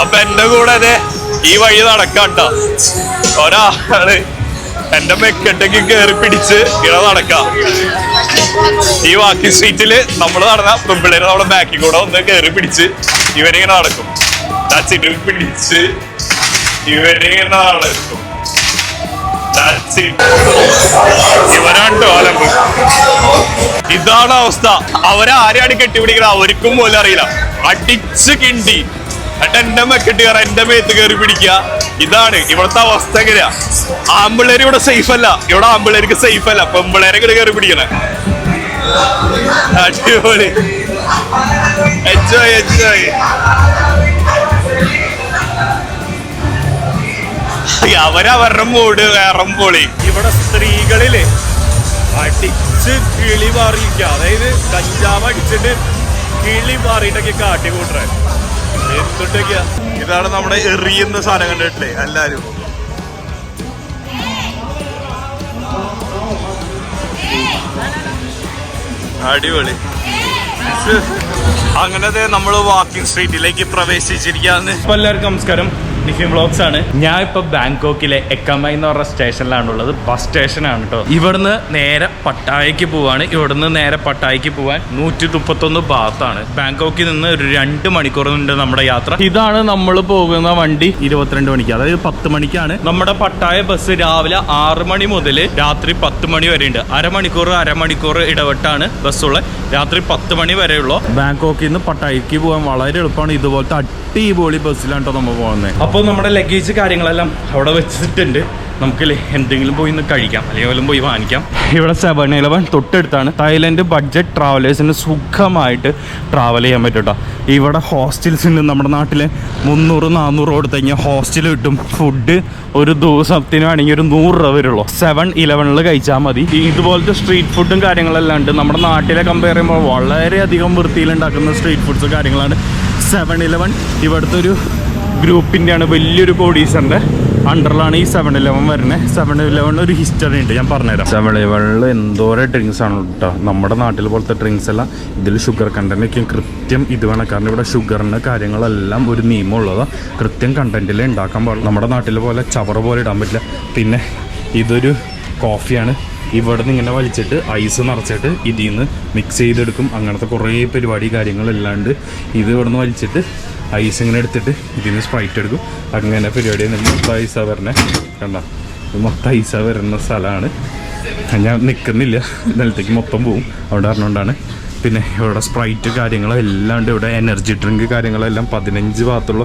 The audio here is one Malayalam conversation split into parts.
അപ്പൊ എന്റെ കൂടെ അതെ ഈ വഴി നടക്കാണ്ട ഒരാൾ എന്റെ മെക്കെട്ടേക്ക് കേറി പിടിച്ച് ഇട നടക്കാം. ഈ വാക്കി സീറ്റിൽ നമ്മൾ നടന്ന പെമ്പിള്ളേര് നമ്മുടെ ബാക്കി കൂടെ ഒന്ന് കേറി പിടിച്ച് ഇവരിങ്ങനെ നടക്കും. ചിട്ടിൽ പിടിച്ച് ഇവരിങ്ങനെ നടക്കും. That's it. ഇവനാണ് ട്ടോ അലമ്പ് ഇതാണ് അവസ്ഥ. അവരാരെയാണ് കെട്ടിപിടിക്കുന്നത് അവർക്കും പോലും അറിയില്ല. അടിച്ച് കിണ്ടി. എന്നിട്ട് എന്റെ മെക്കെട്ട് കയറാൻ എന്റെ മേത്ത് കയറി പിടിക്കുക. ഇതാണ് ഇവിടുത്തെ അവസ്ഥ എങ്ങനെയാ? ആമ്പിള്ളേർ ഇവിടെ സേഫ് അല്ല. ഇവിടെ ആമ്പിള്ളേർക്ക് സേഫ് അല്ല. പെമ്പിള്ളേരെ ഇങ്ങനെ കയറി പിടിക്കണേ. അടിപൊളി. എൻജോയ് എൻജോയ് അവരവരുടെ മൂട് വേറെ പൊളി. ഇവിടെ സ്ത്രീകളിൽ അടിച്ച് കിളി മാറിയിരിക്കുക അതായത് കഞ്ചാവ് അടിച്ചിട്ട് കിളി മാറിയിട്ടൊക്കെ കാട്ടി എന്തുട്ടൊക്കെയാ ഇതാണ് നമ്മുടെ എറിയുന്ന സാധനം കണ്ടിട്ടില്ലേ? എല്ലാരും. അടിപൊളി. അങ്ങനത്തെ നമ്മൾ വാക്കിംഗ് സ്ട്രീറ്റിലേക്ക് പ്രവേശിച്ചിരിക്കാന്ന് എല്ലാവർക്കും നമസ്കാരം. നിഫിൻ ബ്ലോക്സ് ആണ്. ഞാൻ ഇപ്പൊ ബാങ്കോക്കിലെ എക്കമൈ എന്ന് പറഞ്ഞ സ്റ്റേഷനിലാണുള്ളത്. ബസ് സ്റ്റേഷനാണ് കേട്ടോ ഇവിടുന്ന് നേരെ പട്ടായക്ക് പോവാണ്. ഇവിടുന്ന് നേരെ പട്ടായക്ക് പോവാൻ നൂറ്റി മുപ്പത്തൊന്ന് ഭാഗത്താണ്. ബാങ്കോക്കിൽ നിന്ന് ഒരു രണ്ട് മണിക്കൂറുണ്ട് നമ്മുടെ യാത്ര. ഇതാണ് നമ്മൾ പോകുന്ന വണ്ടി. ഇരുപത്തിരണ്ട് മണിക്ക്. അതായത് പത്ത് മണിക്കാണ്. നമ്മുടെ പട്ടായ ബസ് രാവിലെ ആറ് മണി മുതൽ രാത്രി പത്ത് മണി വരെ ഉണ്ട് അരമണിക്കൂർ അരമണിക്കൂർ ഇടവിട്ടാണ് ബസ്സുള്ളത് രാത്രി പത്ത് മണി വരെയുള്ളൂ. ബാങ്കോക്കിൽ നിന്ന് പട്ടായക്ക് പോകാൻ വളരെ എളുപ്പമാണ്. ഇതുപോലത്തെ അടിപൊളി ബസ്സിലാണ് കേട്ടോ നമ്മൾ പോകുന്നത്. അപ്പോൾ നമ്മുടെ ലഗേജ് കാര്യങ്ങളെല്ലാം അവിടെ വെച്ചിട്ടുണ്ട്. നമുക്ക് എന്തെങ്കിലും പോയി ഒന്ന് കഴിക്കാം. അല്ലെങ്കിൽ പോയി വാങ്ങിക്കാം. ഇവിടെ സെവൻ ഇലവൻ തൊട്ടടുത്താണ്. തായ്ലൻഡ് ബഡ്ജറ്റ് ട്രാവലേഴ്സിന് സുഖമായിട്ട് ട്രാവൽ ചെയ്യാൻ പറ്റും കേട്ടോ ഇവിടെ ഹോസ്റ്റൽസ് ഉണ്ട് നമ്മുടെ നാട്ടിലെ. മുന്നൂറ് നാനൂറ് കൊടുത്തു കഴിഞ്ഞാൽ ഹോസ്റ്റൽ കിട്ടും. ഫുഡ് ഒരു ദിവസത്തിന് വേണമെങ്കിൽ ഒരു നൂറ് രൂപ വരുള്ളൂ. സെവൻ ഇലവനിൽ കഴിച്ചാൽ മതി. ഇതുപോലത്തെ സ്ട്രീറ്റ് ഫുഡും കാര്യങ്ങളെല്ലാം ഉണ്ട്. നമ്മുടെ നാട്ടിലെ കമ്പയർ ചെയ്യുമ്പോൾ വളരെയധികം വൃത്തിയിലുണ്ടാക്കുന്ന സ്ട്രീറ്റ് ഫുഡ്സ് കാര്യങ്ങളാണ്. സെവൻ ഇലവൻ ഇവിടുത്തെ ഒരു ഗ്രൂപ്പിന്റെയാണ് വലിയൊരു പ്രൊഡ്യൂസറിന്റെ അണ്ടറിലാണ് ഈ സെവൻ ഇലവൻ വരുന്നത് സെവൻ ഇലവൻ ഒരു ഹിസ്റ്ററി ഉണ്ട്. ഞാൻ പറഞ്ഞുതരാം. സെവൻ ഇലവനിൽ എന്തോരം ഡ്രിങ്ക്സ് ആണ് കേട്ടോ നമ്മുടെ നാട്ടിൽ പോലത്തെ ഡ്രിങ്ക്സ് എല്ലാം ഇതിൽ ഷുഗർ കണ്ടന്റ് ഒക്കെ കൃത്യം ഇത് വേണം. കാരണം ഇവിടെ ഷുഗറിന്റെ കാര്യങ്ങളെല്ലാം ഒരു നിയമമുള്ളതാണ് കൃത്യം കണ്ടന്റിൽ ഉണ്ടാക്കാൻ പാടില്ല. നമ്മുടെ നാട്ടിൽ പോലെ ചവറ് പോലെ ഇടാൻ പറ്റില്ല. പിന്നെ ഇതൊരു കോഫിയാണ് ഇവിടെ നിന്ന് ഇങ്ങനെ വലിച്ചിട്ട് ഐസ് നിറച്ചിട്ട് ഇതിൽ നിന്ന് മിക്സ് ചെയ്തെടുക്കും. അങ്ങനത്തെ കുറേ പരിപാടി കാര്യങ്ങളെല്ലാം ഉണ്ട്. ഇത് ഇവിടെ നിന്ന് വലിച്ചിട്ട് ഐസ് ഇങ്ങനെ എടുത്തിട്ട് ഇതിൽ നിന്ന് സ്പ്രൈറ്റ് എടുക്കും. അങ്ങനെ പരിപാടി മൊത്തം ഐസ വരണേ. കണ്ട? മൊത്തം ഐസ വരുന്ന സ്ഥലമാണ്. ഞാൻ നിൽക്കുന്നില്ല നിലത്തേക്ക് മൊത്തം പോവും. അവിടെ അറിഞ്ഞുകൊണ്ടാണ് പിന്നെ ഇവിടെ സ്പ്രൈറ്റ് കാര്യങ്ങളെല്ലാം ഉണ്ട്. ഇവിടെ എനർജി ഡ്രിങ്ക് കാര്യങ്ങളെല്ലാം പതിനഞ്ച് ഭാഗത്തുള്ള.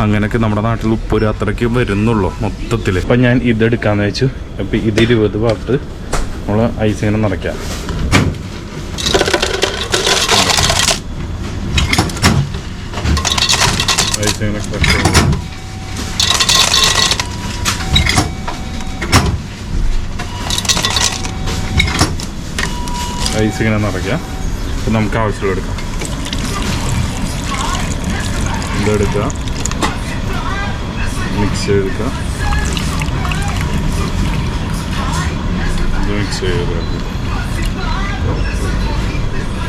അങ്ങനെയൊക്കെ നമ്മുടെ നാട്ടിൽ ഉപ്പൊരു അത്രയ്ക്ക് വരുന്നുള്ളൂ മൊത്തത്തിൽ അപ്പം ഞാൻ ഇത് എടുക്കാമെന്ന് വെച്ചു. അപ്പം ഇത് ഇരുപത് ഭാഗത്ത് നമ്മൾ ഐസ് ഇങ്ങനെ നിറയ്ക്കാം. Crush ചെയ്ത്. ഐസ് ഇങ്ങനെ നിറയ്ക്കാം അപ്പം നമുക്ക് ആവശ്യമുള്ള എടുക്കാം. ഇതെടുക്കുക മിക്സ് ചെയ്തെടുക്കുക മിക്സ് ചെയ്തെടുക്കുക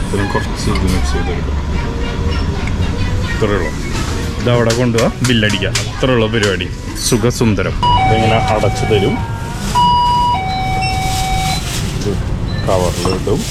പിന്നെ കുറച്ച് ഇത് മിക്സ് ചെയ്തെടുക്കുക ഇത്രയുള്ളൂ ഇതവിടെ കൊണ്ടുപോവാ ബില്ലടിക്കുക അത്രയുള്ള പരിപാടി. സുഖസുന്ദരം. ഇതിങ്ങനെ അടച്ചു തരും. കവറിലിടും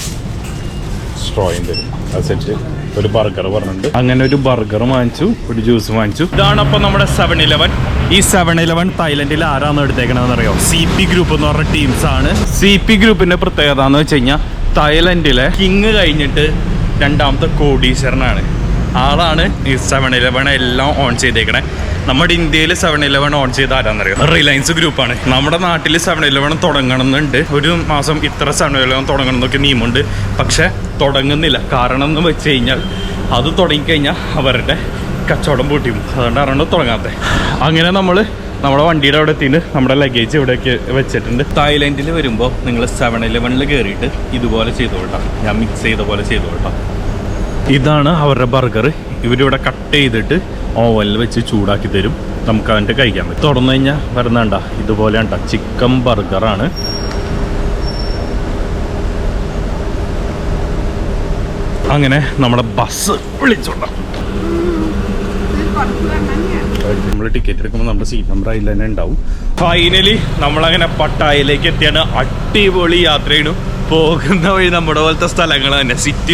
സ്ട്രോയും തരും. അതനുസരിച്ച് ഒരു ബർഗർ പറഞ്ഞിട്ടുണ്ട്. അങ്ങനെ ഒരു ബർഗർ വാങ്ങിച്ചു. ഒരു ജ്യൂസ് വാങ്ങിച്ചു. ഇതാണ് അപ്പൊ നമ്മുടെ സെവൻ ഇലവൻ ഈ സെവൻ ഇലവൻ തായ്ലൻഡിൽ ആരാന്ന് എടുത്തേക്കണെന്ന് അറിയോ സി പി ഗ്രൂപ്പ് എന്ന് പറഞ്ഞ ടീംസ് ആണ്. സി പി ഗ്രൂപ്പിന്റെ പ്രത്യേകത എന്ന് വെച്ച് കഴിഞ്ഞാൽ തായ്ലൻഡിലെ കിങ് കഴിഞ്ഞിട്ട് രണ്ടാമത്തെ കോടീശ്വരനാണ്. ആളാണ് ഈ സെവൻ ഇലവൻ എല്ലാം ഓൺ ചെയ്തേക്കണേ. നമ്മുടെ ഇന്ത്യയിൽ സെവൻ ഇലവൻ ഓൺ ചെയ്ത ആരാന്നറിയാം? റിലയൻസ് ഗ്രൂപ്പാണ് നമ്മുടെ നാട്ടിൽ സെവൻ ഇലവൻ തുടങ്ങണമെന്നുണ്ട്. ഒരു മാസം ഇത്ര സെവൻ ഇലവൻ തുടങ്ങണം എന്നൊക്കെ നിയമമുണ്ട്. പക്ഷെ തുടങ്ങുന്നില്ല. കാരണം എന്ന് വെച്ച് കഴിഞ്ഞാൽ അത് തുടങ്ങിക്കഴിഞ്ഞാൽ അവരുടെ കച്ചവടം പൂട്ടിയും അതുകൊണ്ടാണ് തുടങ്ങാത്തത്. അങ്ങനെ നമ്മൾ നമ്മുടെ വണ്ടിയുടെ അവിടെ എത്തിയിട്ട് നമ്മുടെ ലഗേജ് ഇവിടെയൊക്കെ വെച്ചിട്ടുണ്ട്. തായ്ലൻഡിൽ വരുമ്പോൾ നിങ്ങൾ സെവൻ ഇലവനിൽ കയറിയിട്ട് ഇതുപോലെ ചെയ്തോളാം ഞാൻ മിക്സ് ചെയ്ത പോലെ ചെയ്തോളാം ഇതാണ് അവരുടെ ബർഗർ. ഇവരിവിടെ കട്ട് ചെയ്തിട്ട് ഓവനിൽ വെച്ച് ചൂടാക്കി തരും. നമുക്ക് അതിന്റെ കഴിക്കാൻ പറ്റും. തുറന്നു കഴിഞ്ഞാൽ വരുന്നണ്ട ഇതുപോലെ ഉണ്ട ചിക്കൻ ബർഗറാണ് അങ്ങനെ നമ്മുടെ ബസ് വിളിച്ചോണ്ട. നമ്മൾ ടിക്കറ്റ് എടുക്കുമ്പോൾ നമ്മുടെ സീറ്റ് നമ്പർ അതിൽ തന്നെ ഉണ്ടാവും. ഫൈനലി നമ്മളങ്ങനെ പട്ടായയിലേക്ക് എത്തിയാണ്. അടിപൊളി യാത്രയാണ്. പോകുന്ന വഴി നമ്മുടെ പോലത്തെ സ്ഥലങ്ങൾ തന്നെ. സിറ്റി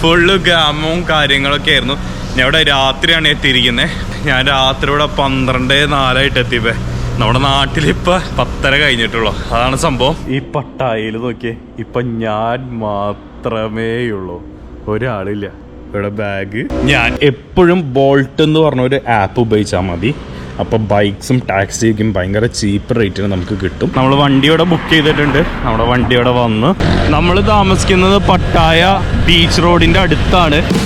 ഫുള്ള് ഗ്രാമവും കാര്യങ്ങളൊക്കെ ആയിരുന്നു. ഞാൻ ഇവിടെ രാത്രിയാണ് എത്തിയിരിക്കുന്നത് ഞാൻ രാത്രി ഇവിടെ പന്ത്രണ്ട് നാലായിട്ട് എത്തിയപ്പോ നമ്മുടെ നാട്ടിലിപ്പൊ പത്തര കഴിഞ്ഞിട്ടുള്ളൂ. അതാണ് സംഭവം. ഈ പട്ടായിൽ നോക്കിയേ ഇപ്പൊ ഞാൻ മാത്രമേ ഉള്ളൂ. ഒരാളില്ല. ഇവിടെ ബാഗ്. ഞാൻ എപ്പോഴും ബോൾട്ട് എന്ന് പറഞ്ഞ ഒരു ആപ്പ് ഉപയോഗിച്ചാൽ മതി. അപ്പോൾ ബൈക്സും ടാക്സിയൊക്കെയും ഭയങ്കര ചീപ്പ് റേറ്റിന് നമുക്ക് കിട്ടും. നമ്മൾ വണ്ടിയോടെ ബുക്ക് ചെയ്തിട്ടുണ്ട്. നമ്മുടെ വണ്ടിയോടെ വന്ന്. നമ്മൾ താമസിക്കുന്നത് പട്ടായ ബീച്ച് റോഡിന്റെ അടുത്താണ്.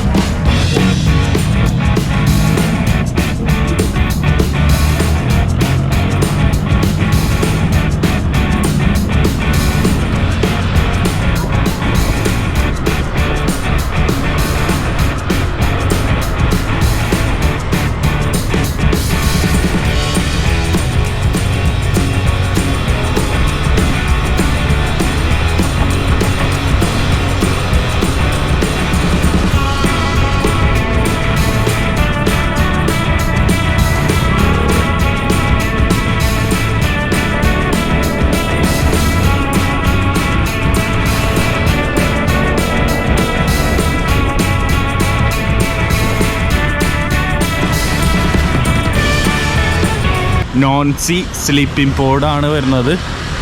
നോൺസി സ്ലീപ്പിംഗ് പോഡാണ് വരുന്നത്.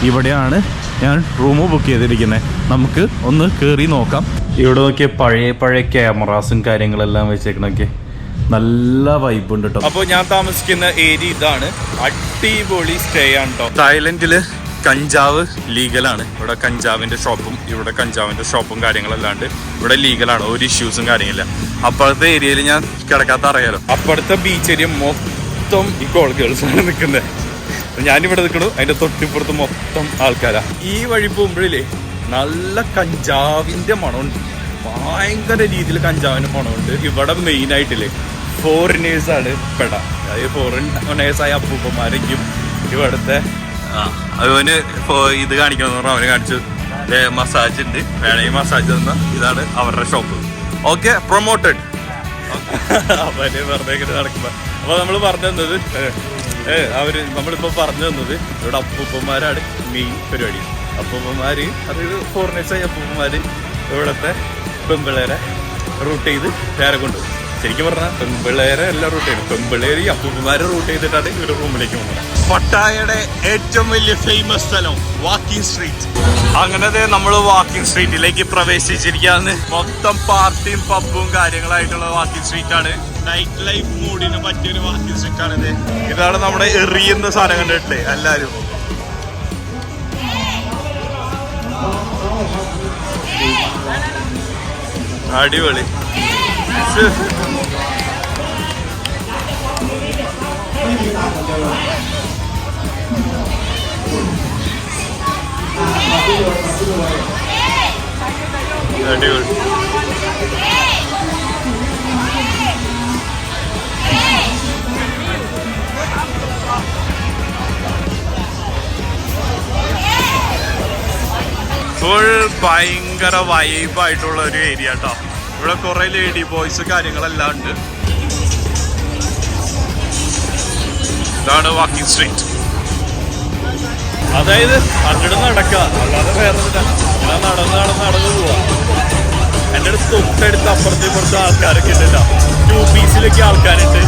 ഇവിടെയാണ് ഞാൻ റൂം ബുക്ക് ചെയ്തിരിക്കുന്നത്. നമുക്ക് ഒന്ന് കയറി നോക്കാം. ഇവിടെ നോക്കിയ പഴയ പഴയ ക്യാമറാസും കാര്യങ്ങളെല്ലാം വെച്ചേക്കണൊക്കെ നല്ല വൈബ് ഉണ്ട് കേട്ടോ അപ്പോൾ ഞാൻ താമസിക്കുന്ന ഏരിയ ഇതാണ്. അടിപൊളി സ്റ്റേ ആണ് കേട്ടോ തായ്ലൻഡിൽ കഞ്ചാവ് ലീഗലാണ്. ഇവിടെ കഞ്ചാവിന്റെ ഷോപ്പും ഇവിടെ കഞ്ചാവിന്റെ ഷോപ്പും കാര്യങ്ങളല്ലാണ്ട് ഇവിടെ ലീഗലാണ്. ഒരു ഇഷ്യൂസും കാര്യങ്ങളില്ല അപ്പോഴത്തെ ഏരിയയിൽ ഞാൻ കിടക്കാത്ത അറിയാലോ അപ്പുറത്തെ ബീച്ച് ഏരിയ മൊത്തം ഈ ഇപ്പോൾ ഗേൾസ് ആണ് നിൽക്കുന്നത് ഞാനിവിടെ നിൽക്കണു. അതിന്റെ തൊട്ടിപ്പുറത്ത് മൊത്തം ആൾക്കാരാ. ഈ വഴി പോകുമ്പോഴില്ലേ നല്ല കഞ്ചാവിന്റെ മണമുണ്ട്. ഭയങ്കര രീതിയിൽ കഞ്ചാവിന്റെ മണമുണ്ട്. ഇവിടെ മെയിൻ ആയിട്ടില്ലേ ഫോറിനേഴ്സ് ആണ് പെട. അതായത് ഫോറിൻ ഓണേഴ്സായ അപ്പൂപ്പന്മാരെങ്കിലും ഇവിടുത്തെ അവന് ഇത് കാണിക്കണം എന്ന് പറഞ്ഞാൽ അവന് കാണിച്ചു. മസാജ് ഉണ്ട്. വേണമെങ്കിൽ മസാജ് തന്ന. ഇതാണ് അവരുടെ ഷോപ്പ് ഓക്കെ പ്രൊമോട്ടഡ് അവന് വെറുതെ ഇങ്ങനെ നടക്കുമ്പോ. അപ്പൊ നമ്മൾ പറഞ്ഞു തന്നത് ഏ, അവർ നമ്മളിപ്പോ പറഞ്ഞു തന്നത് ഇവിടെ അപ്പൂപ്പന്മാരാണ് മെയിൻ പരിപാടി. അപ്പൂപ്പന്മാര് അതായത് ഫോറിനേഴ്സായി അപ്പൂപ്പന്മാര് ഇവിടത്തെ പെമ്പിളേരെ റൂട്ട് ചെയ്ത് നേരെ കൊണ്ടുപോകും. ശരിക്കും പറഞ്ഞാൽ പെമ്പിളേരെ എല്ലാം റൂട്ട് ചെയ്തു പെമ്പിളേര് ഈ അപ്പൂപ്പന്മാരെ റൂട്ട് ചെയ്തിട്ടാണ് ഇവരുടെ റൂമിലേക്ക് പോകുന്നത്. പട്ടായയുടെ ഏറ്റവും വലിയ ഫേമസ് സ്ഥലം വാക്കിംഗ് സ്ട്രീറ്റ് അങ്ങനെ നമ്മൾ വാക്കിംഗ് സ്ട്രീറ്റിലേക്ക് പ്രവേശിച്ചിരിക്കുകയാണ്. മൊത്തം പാർട്ടിയും പബ്ബും കാര്യങ്ങളായിട്ടുള്ള വാക്കിംഗ് സ്ട്രീറ്റ് ആണ്. നൈറ്റ് ലൈഫ് മൂഡിന് പറ്റിയൊരു വാക്കിംഗ് ആണ് ഇതാണ് നമ്മുടെ എറിയുന്ന സാധനം കണ്ടിട്ടില്ലേ? എല്ലാരും. അടിപൊളി. അടിപൊളി. ഭയങ്കര വൈബായിട്ടുള്ള ഒരു ഏരിയ കേട്ടോ ഇവിടെ കുറെ ലേഡി ബോയ്സ് കാര്യങ്ങളെല്ലാം ഉണ്ട്. ഇതാണ് വാക്കിംഗ് സ്ട്രീറ്റ് അതായത് അങ്ങോട്ട് നടക്കുക. അല്ലാതെ വേറെ ഞാൻ നടന്ന് നടന്ന് നടന്ന് പോവാ. എന്റെ അടുത്ത് തൊട്ടടുത്ത് അപ്പുറത്ത് ഇപ്പുറത്ത് ആൾക്കാരൊക്കെ ഉണ്ടല്ലോ ടു പീസിലൊക്കെ ആൾക്കാരുണ്ട്.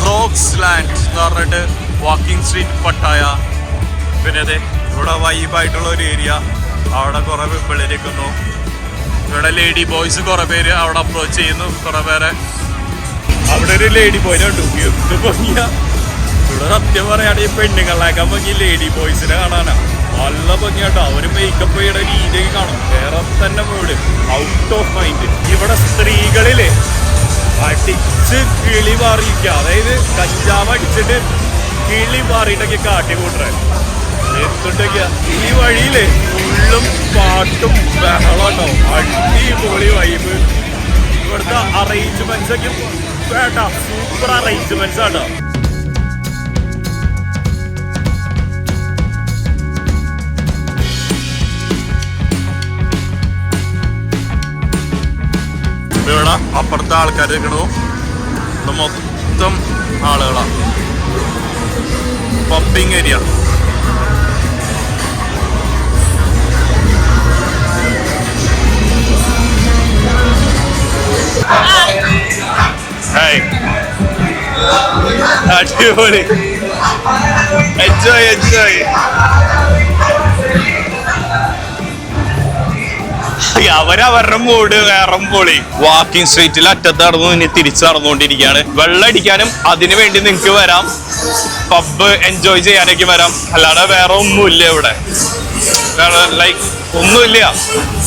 ഫ്രോക്സ് ലാൻഡ് എന്ന് പറഞ്ഞിട്ട് വാക്കിംഗ് സ്ട്രീറ്റ് പട്ടായ. പിന്നെ അതെ ഇവിടെ വൈബായിട്ടുള്ള ഒരു ഏരിയ അവിടെ കുറെ പിള്ളേരിക്കുന്നു ഇവിടെ ലേഡി ബോയ്സ് കുറെ പേര് അവിടെ അപ്രോച്ച് ചെയ്യുന്നു കുറെ പേരെ. അവിടെ ഒരു ലേഡി ബോയിനെ കണ്ടു. ഇവിടെ സത്യം പറയുകയാണെങ്കിൽ പെണ്ണുങ്ങളിലേക്കാൻ ഭംഗി ലേഡി ബോയ്സിനെ കാണാനാ. നല്ല ഭംഗിയാട്ടോ. അവർ മേക്കപ്പ് ചെയ്യണ രീതിയൊക്കെ കാണും. വേറെ തന്നെ വീട് ഔട്ട് ഓഫ് മൈൻഡ് ഇവിടെ സ്ത്രീകളിൽ അടിച്ച് കിളി മാറിയിരിക്കുക അതായത് കഞ്ചാവ് അടിച്ചിട്ട് കിളി മാറിയിട്ടൊക്കെ കാട്ടി കൂട്ടറ എന്തുണ്ടൊക്കെയാ ഈ വഴിയിൽ ഫുള്ളും പാട്ടും ബഹളമോ? അടിപൊളി വൈബ് ഇവിടുത്തെ അറേഞ്ച്മെന്റ്സ് ഒക്കെ വേണ്ട സൂപ്പർ അറേഞ്ച്മെന്റ്സ് ഇവിടെ അപ്പുറത്തെ ആൾക്കാർ നിൽക്കണു മൊത്തം ആളുകളാണ് പമ്പിങ് ഏരിയ അടിപൊളി. എൻജോയ് എൻജോയ് അവരാ അവരുടെ മൂട് വേറം പൊളി. വാക്കിംഗ് സ്ട്രീറ്റിൽ അറ്റത്ത് നടന്നു ഇനി തിരിച്ചു നടന്നുകൊണ്ടിരിക്കുകയാണ്. വെള്ളം അടിക്കാനും അതിനു വേണ്ടി നിങ്ങൾക്ക് വരാം. പബ്ബ് എൻജോയ് ചെയ്യാനൊക്കെ വരാം. അല്ലാതെ വേറെ ഒന്നുമില്ല ഇവിടെ ലൈക്ക് ഒന്നുമില്ല.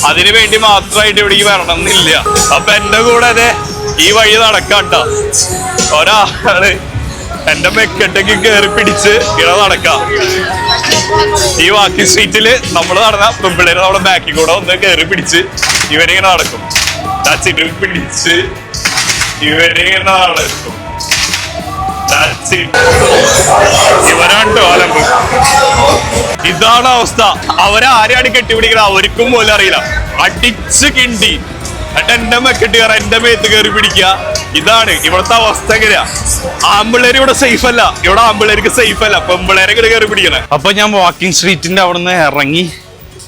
അതിനു വേണ്ടി മാത്രമായിട്ട് ഇവിടേക്ക് വരണം എന്നില്ല അപ്പൊ എന്റെ കൂടെ അതെ ഈ വഴി നടക്കണ്ട ഒരാൾ എന്റെ മെക്കെട്ടേക്ക് കയറി പിടിച്ച് ഇട നടക്കാം. ഈ വാക്കി സ്ട്രീറ്റിൽ നമ്മൾ നടന്ന പെമ്പിള്ളേര് നമ്മുടെ ബാക്കിൽ കൂടെ ഒന്ന് കയറി പിടിച്ച് ഇവരിങ്ങനെ നടക്കും. പിടിച്ച് ഇവരിങ്ങനെ നടക്കും. ഇതാണ് അവസ്ഥ. അവരെ ആരെയാണ് കെട്ടിപിടിക്കുന്നത് അവർക്കും പോലും അറിയില്ല. അടിച്ച് കിണ്ടി. എന്നിട്ട് എന്റെ മെക്കെട്ട് കയറാൻ എന്റെ മേത്ത് കയറി പിടിക്കുക. ഇതാണ് ഇവിടുത്തെ അവസ്ഥ എങ്ങനെയാ? ആമ്പിള്ളേര് ഇവിടെ സേഫ് അല്ല. ഇവിടെ ആമ്പിള്ളേർക്ക് സേഫ് അല്ല. പെമ്പിള്ളേരെ ഇങ്ങോട്ട് കയറി പിടിക്കണേ. അപ്പൊ ഞാൻ വാക്കിംഗ് സ്ട്രീറ്റിന്റെ അവിടെ നിന്ന് ഇറങ്ങി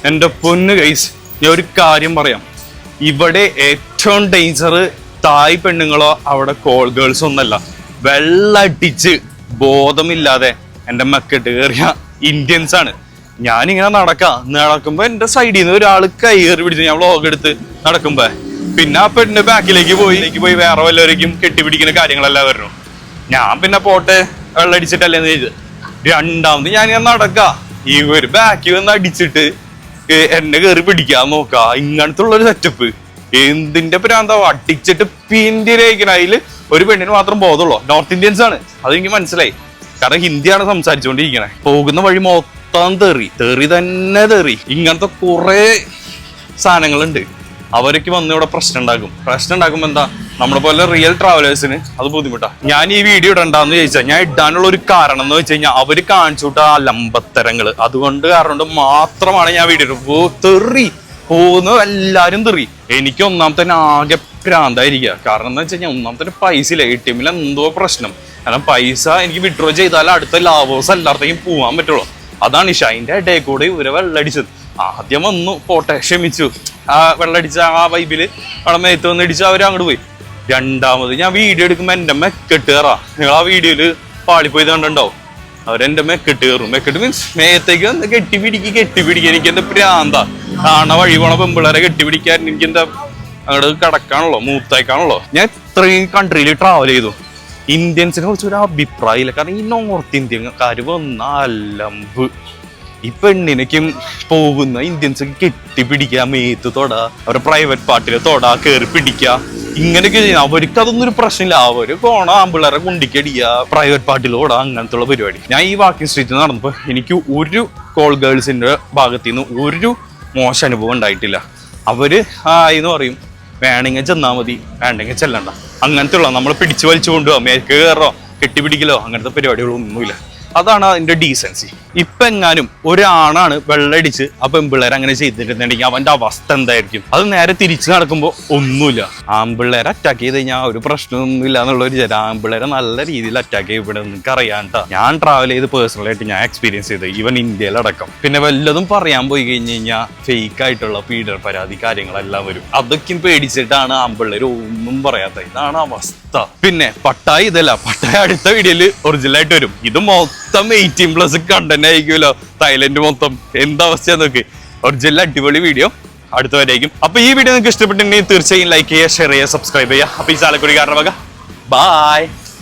എന്റെ പൊന്ന് കൈസ് ഞാൻ ഒരു കാര്യം പറയാം. ഇവിടെ ഏറ്റവും ഡേഞ്ചർ തായ് പെണ്ണുങ്ങളോ അവിടെ കോൾ ഗേൾസ് ഒന്നല്ല. വെള്ളടിച്ച് ബോധമില്ലാതെ എന്റെ മക്കട്ട് കയറിയ ഇന്ത്യൻസ് ആണ്. ഞാനിങ്ങനെ നടക്കാം. നടക്കുമ്പോ എന്റെ സൈഡിൽ നിന്ന് ഒരാൾ കയറി പിടിച്ച് ഞാൻ വ്ളോഗ് എടുത്ത് നടക്കുമ്പോ പിന്നെ ആ പെണ്ണിന്റെ ബാക്കിലേക്ക് പോയി. എനിക്ക് പോയി വേറെ വല്ലവരേക്കും കെട്ടിപ്പിടിക്കുന്ന കാര്യങ്ങളെല്ലാം വരുന്നു. ഞാൻ പിന്നെ പോട്ടെ വെള്ളടിച്ചിട്ടല്ലേന്ന് ചെയ്ത് രണ്ടാമത് ഞാൻ ഇങ്ങനെ നടക്കാം. ഈ ഒരു ബാക്കിൽ വന്ന് അടിച്ചിട്ട് എന്നെ കയറി പിടിക്കാൻ നോക്കാം. ഇങ്ങനത്തുള്ളൊരു സെറ്റപ്പ് എന്തിന്റെ പ്രാന്താ അടിച്ചിട്ട് പിന്തിരയിക്കണ അതിൽ ഒരു പെണ്ണിന് മാത്രം ബോധമുള്ളൂ. നോർത്ത് ഇന്ത്യൻസ് ആണ്. അത് എനിക്ക് മനസ്സിലായി. കാരണം ഹിന്ദിയാണ് സംസാരിച്ചുകൊണ്ടിരിക്കണേ. പോകുന്ന വഴി മൊത്തം തെറി. തെറി തന്നെ തെറി. ഇങ്ങനത്തെ കുറെ സാധനങ്ങളുണ്ട്. അവരൊക്കെ വന്ന് ഇവിടെ പ്രശ്നം ഉണ്ടാക്കും. പ്രശ്നം ഉണ്ടാക്കുമ്പോൾ എന്താ? നമ്മളെ പോലെ റിയൽ ട്രാവലേഴ്സിന് അത് ബുദ്ധിമുട്ടാ. ഞാൻ ഈ വീഡിയോ ഇടണ്ടെന്ന് ചോദിച്ചാൽ ഞാൻ ഇടാനുള്ള ഒരു കാരണം എന്ന് വെച്ച് കഴിഞ്ഞാൽ അവർ കാണിച്ചു വിട്ട ആ ലമ്പത്തരങ്ങൾ അതുകൊണ്ട് കാരണം മാത്രമാണ് ഞാൻ വീഡിയോ. തെറി. പോകുന്ന എല്ലാരും തെറി. എനിക്ക് ഒന്നാമത്തെ ആകെ ഭ്രാന്തായിരിക്കുക കാരണം എന്താ വെച്ചാൽ ഒന്നാമത്തെ പൈസ ഇല്ല എ ടി എമ്മിൽ എന്തോ പ്രശ്നം. കാരണം പൈസ എനിക്ക് വിഡ്രോ ചെയ്താൽ അടുത്ത ലാഭോസ് എല്ലായിടത്തേക്കും പോകാൻ പറ്റുള്ളൂ. അതാണ് ഇഷ. അതിന്റെ ഇടയിൽ കൂടെ ഇവരെ വെള്ളടിച്ചത്. ആദ്യം വന്നു. പോട്ടെ ക്ഷമിച്ചു. ആ വെള്ളടിച്ച ആ വൈബിൽ അവിടെ മേത്ത് വന്ന് ഇടിച്ച് അവർ അങ്ങോട്ട് പോയി. രണ്ടാമത് ഞാൻ വീഡിയോ എടുക്കുമ്പോ എന്റെ മെക്കെട്ട് കയറാ നിങ്ങൾ ആ വീഡിയോയിൽ പാളിപ്പോയി കണ്ടുണ്ടാവും അവരെന്റെ മെക്കെട്ട് കയറും. മെക്കെട്ട് മീൻസ് മേത്തേക്ക് വന്ന് കെട്ടി കെട്ടിപ്പിടിക്കുക എനിക്ക് എന്റെ പ്രാന്ത കാണ വഴി പോണ പെമ്പിളരെ കെട്ടിപ്പിടിക്കാൻ എനിക്ക് എന്താ അങ്ങോട്ട് കിടക്കാണല്ലോ മൂത്തേക്കാണല്ലോ ഞാൻ ഇത്രയും കൺട്രിയിൽ ട്രാവൽ ചെയ്തു. ഇന്ത്യൻസിനെ കുറിച്ച് ഒരു അഭിപ്രായമില്ല. കാരണം ഈ നോർത്ത് ഇന്ത്യക്കാർ വന്ന അലമ്പ്. ഈ പെണ്ണിനേക്കും പോകുന്ന ഇന്ത്യൻസ് കെട്ടിപ്പിടിക്കുക മേത്ത് തൊട അവരുടെ പ്രൈവറ്റ് പാർട്ടിൽ തൊട കയറി പിടിക്കുക. ഇങ്ങനെയൊക്കെ ചെയ്യുന്ന അവർക്ക് അതൊന്നും ഒരു പ്രശ്നമില്ല. അവർ പോണ ആമ്പിള്ളേരെ കുണ്ടിക്കടിക്കുക പ്രൈവറ്റ് പാർട്ടിൽ അങ്ങനത്തെ ഉള്ള പരിപാടി. ഞാൻ ഈ വാക്കിംഗ് സ്ട്രീറ്റിൽ നടന്നപ്പോൾ എനിക്ക് ഒരു കോൾ ഗേൾസിന്റെ ഭാഗത്തു നിന്ന് ഒരു മോശം അനുഭവം ഉണ്ടായിട്ടില്ല. അവർ ആ എന്ന് പറയും വേണമെങ്കിൽ ചെന്നാൽ മതി വേണ്ടെങ്കിൽ ചെല്ലണ്ട. അങ്ങനത്തെ ഉള്ള നമ്മൾ പിടിച്ചു വലിച്ചു കൊണ്ടുപോകാം മേക്ക് കയറോ കെട്ടിപ്പിടിക്കലോ അങ്ങനത്തെ പരിപാടികളൊന്നുമില്ല. അതാണ് അതിന്റെ ഡീസൻസി ഇപ്പൊ എങ്ങാനും ഒരാണാണ് വെള്ളടിച്ച് ആ പെൺപിള്ളേർ അങ്ങനെ ചെയ്തിട്ടുണ്ടെങ്കിൽ അവന്റെ അവസ്ഥ എന്തായിരിക്കും? അത് നേരെ തിരിച്ചു നടക്കുമ്പോൾ ഒന്നുമില്ല. ആമ്പിള്ളേരെ അറ്റാക്ക് ചെയ്ത് കഴിഞ്ഞാൽ ഒരു പ്രശ്നമൊന്നും ഇല്ല എന്നുള്ള ഒരു ചേരാ ആമ്പിള്ളേരെ നല്ല രീതിയിൽ അറ്റാക്ക് ചെയ്യപ്പെടും നിങ്ങൾക്ക് അറിയാണ്ട ഞാൻ ട്രാവൽ ചെയ്ത് പേഴ്സണലായിട്ട് ഞാൻ എക്സ്പീരിയൻസ് ചെയ്ത് ഈവൻ ഇന്ത്യയിലടക്കം. പിന്നെ വല്ലതും പറയാൻ പോയി കഴിഞ്ഞു കഴിഞ്ഞാൽ ഫേക്ക് ആയിട്ടുള്ള പീഡന പരാതി കാര്യങ്ങളെല്ലാം വരും. അതൊക്കെയും പേടിച്ചിട്ടാണ് ആമ്പിള്ളേർ ഒന്നും പറയാത്ത ഇതാണ് അവസ്ഥ. പിന്നെ പട്ടായ ഇതല്ല പട്ടായ അടുത്ത ഒറിജിനൽ ആയിട്ട് വരും. ഇത് മൊത്തം എയ്റ്റീൻ പ്ലസ് കണ്ടന്റ് ആയിരിക്കുമല്ലോ. തായ്ലൻഡ് മൊത്തം. എന്താവസ്ഥ നോക്ക്. ഒറിജിനൽ അടിപൊളി വീഡിയോ അടുത്തവരായിരിക്കും. അപ്പൊ ഈ വീഡിയോ നിങ്ങൾക്ക് ഇഷ്ടപ്പെട്ടിട്ടുണ്ടെങ്കിൽ തീർച്ചയായും ലൈക്ക് ചെയ്യുക ഷെയർ ചെയ്യുക സബ്സ്ക്രൈബ് ചെയ്യുക. അപ്പൊ ഈ ചാലക്കുടി കാരണം വക ബായ്